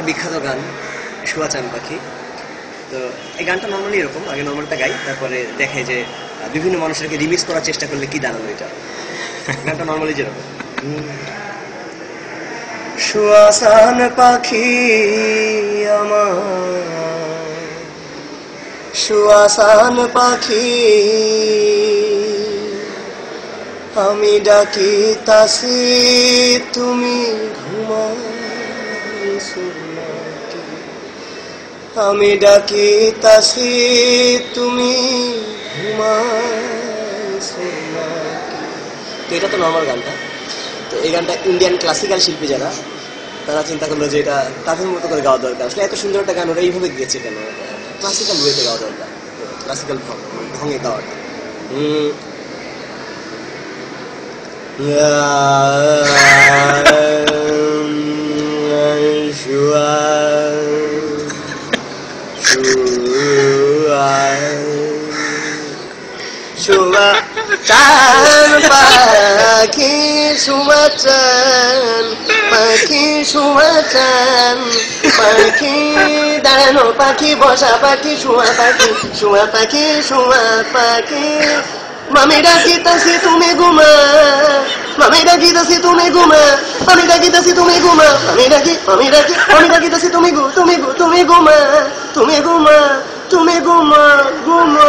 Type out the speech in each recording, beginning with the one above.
একটা বিখ্যাত গান শুয়া চান পাখি। তো এই গানটা নর্মালি এরকম, আগে নর্মালটা গাই, তারপরে দেখে যে বিভিন্ন মানুষেরকে রিমিক্স করার চেষ্টা করলে কি দাঁড়াল এটা। গানটা নর্মালি যেরকম। শুয়াশান পাখি আমার শুয়াশান পাখি, আমি ডাকি তাসি তুমি ঘুমাইছো নাকি আমি ডাকি তাসি, তুমি তো এটা তো নর্মাল গানটা তো এই গানটা ইন্ডিয়ান ক্লাসিক্যাল শিল্পী যারা, তারা চিন্তা করল যে এটা তাদের মতো করে গাওয়া দরকার। আসলে এত সুন্দর একটা গান, ওরা এইভাবে গেছে কেন? ক্লাসিক্যাল ওয়েতে গাওয়া দরকার। ক্লাসিক্যাল ঢঙে গাওয়াটা। হুম Shua Chan পাখি Shua পাখি Shua পাখি দাঁড়ানো পাখি, বসা পাখি, শুয়া পাখি শুয়া পাখি শুয়া পাখি। মামি ডাকিতাছি তুমি ঘুমা। মামি ডাকিতাছি তুমি ঘুমা। আমি ডাকিতাছি তুমি ঘুমা। আমি ডাকি আমি ডাকি আমি ডাকিতাছি তুমি ঘু তুমি ঘু, তুমি ঘুমা। তুমি ঘুমা তুমি ঘুমা ঘুমা।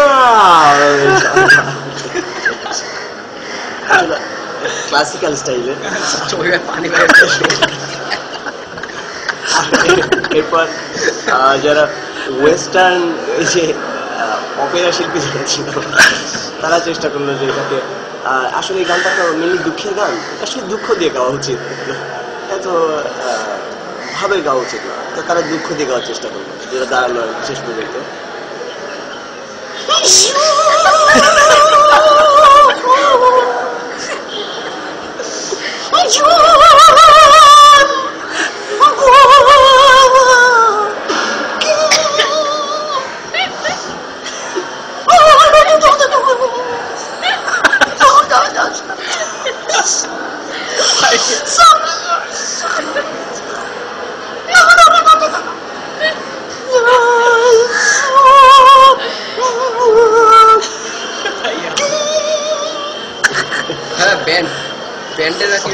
ক্লাসিক্যাল স্টাইলে পানি এরপর আহ, যারা ওয়েস্টার্ন এই যে অপেরা শিল্পী যারা ছিল তারা চেষ্টা করল যে এটাকে আহ, আসলে এই গানটা তো মেনলি দুঃখের গান। আসলে দুঃখ দিয়ে গাওয়া উচিত। এত আহ, ভাবে গাওয়া উচিত না। তো তারা দুঃখ দিয়ে গাওয়ার চেষ্টা করল? যেটা দাঁড়াল শেষ পর্যন্ত। হ্যাঁ ব্যান্ড ব্যান্ডের আর কি।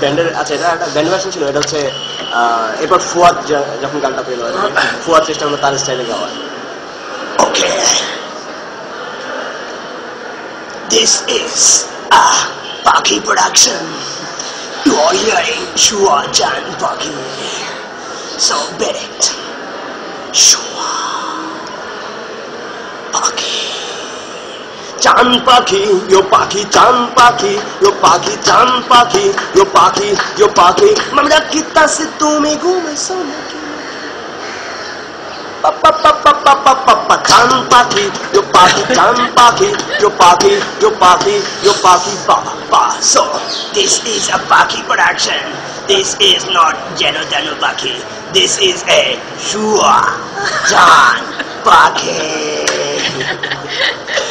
ব্যান্ডের আচ্ছা এটা একটা ব্যান্ড ভার্সন ছিল এটা হচ্ছে আহ, এরপর ফুয়াদ য- যখন গানটা পেল আর কি, ফুয়াদ চেষ্টা করল তার স্টাইলে গাওয়ার okay this is Pakhi production you are hearing শুয়া জান পাখি সো বেট শুয়া পাখি চান পাখি ইয়ো পাখি চান পাখি ইয়ো পাখি চান পাখি ইয়ো পাখি ইয়ো পাখি মামরা কিতা সে তুমি ঘুমাইছো নাকি Pa pa pa pa pa pa pa pa চান পাখি ইয়ো পাখি চান পাখি ইয়ো পাখি ইয়ো পাখি ইয়ো পাখি pa pa so this is a পাখি production this is not jeno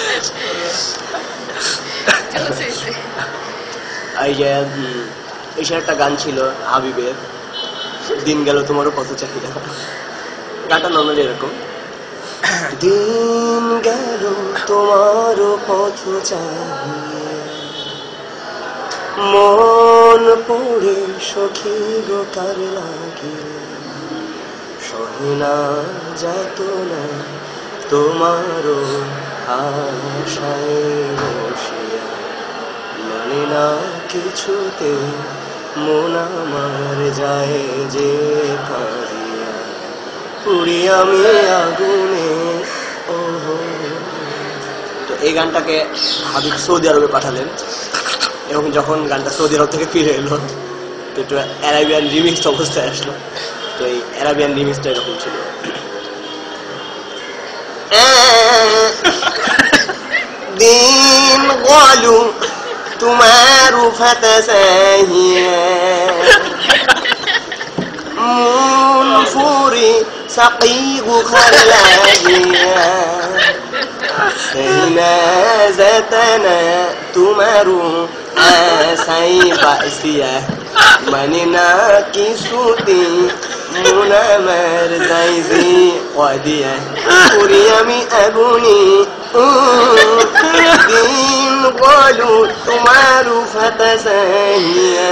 এই যে এসব একটা গান ছিল, হাবিবের। দিন গেল, তোমারও কত চাহিদা। গানটা নর্মালি এরকম। দিন গেল, তোমারও পথ চাহিয়ে মন পড়ে, সখী গো, কার লাগে? সহিনা যাত না, তোমারও আশায় কিছুতে মন আমার যায় যে কাঁদিয়া। পুরি আমি আগুনে তো এই গানটাকে হাবিব সৌদি আরবে পাঠালেন। এবং যখন গানটা সৌদি আরব থেকে ফিরে এলো, তো একটু অ্যারাবিয়ান রিমিক্স অবস্থায় আসলো। তো এই অ্যারাবিয়ান রিমিক্সটা এরকম ছিল। দিন গলু تمار فتساهيا. منفور سقيب خلاجيا. سينا زتنا تمر آسي بأسيا. من ناكسوتي منا زيزي قديا قريمي أبني. البصر فتزايا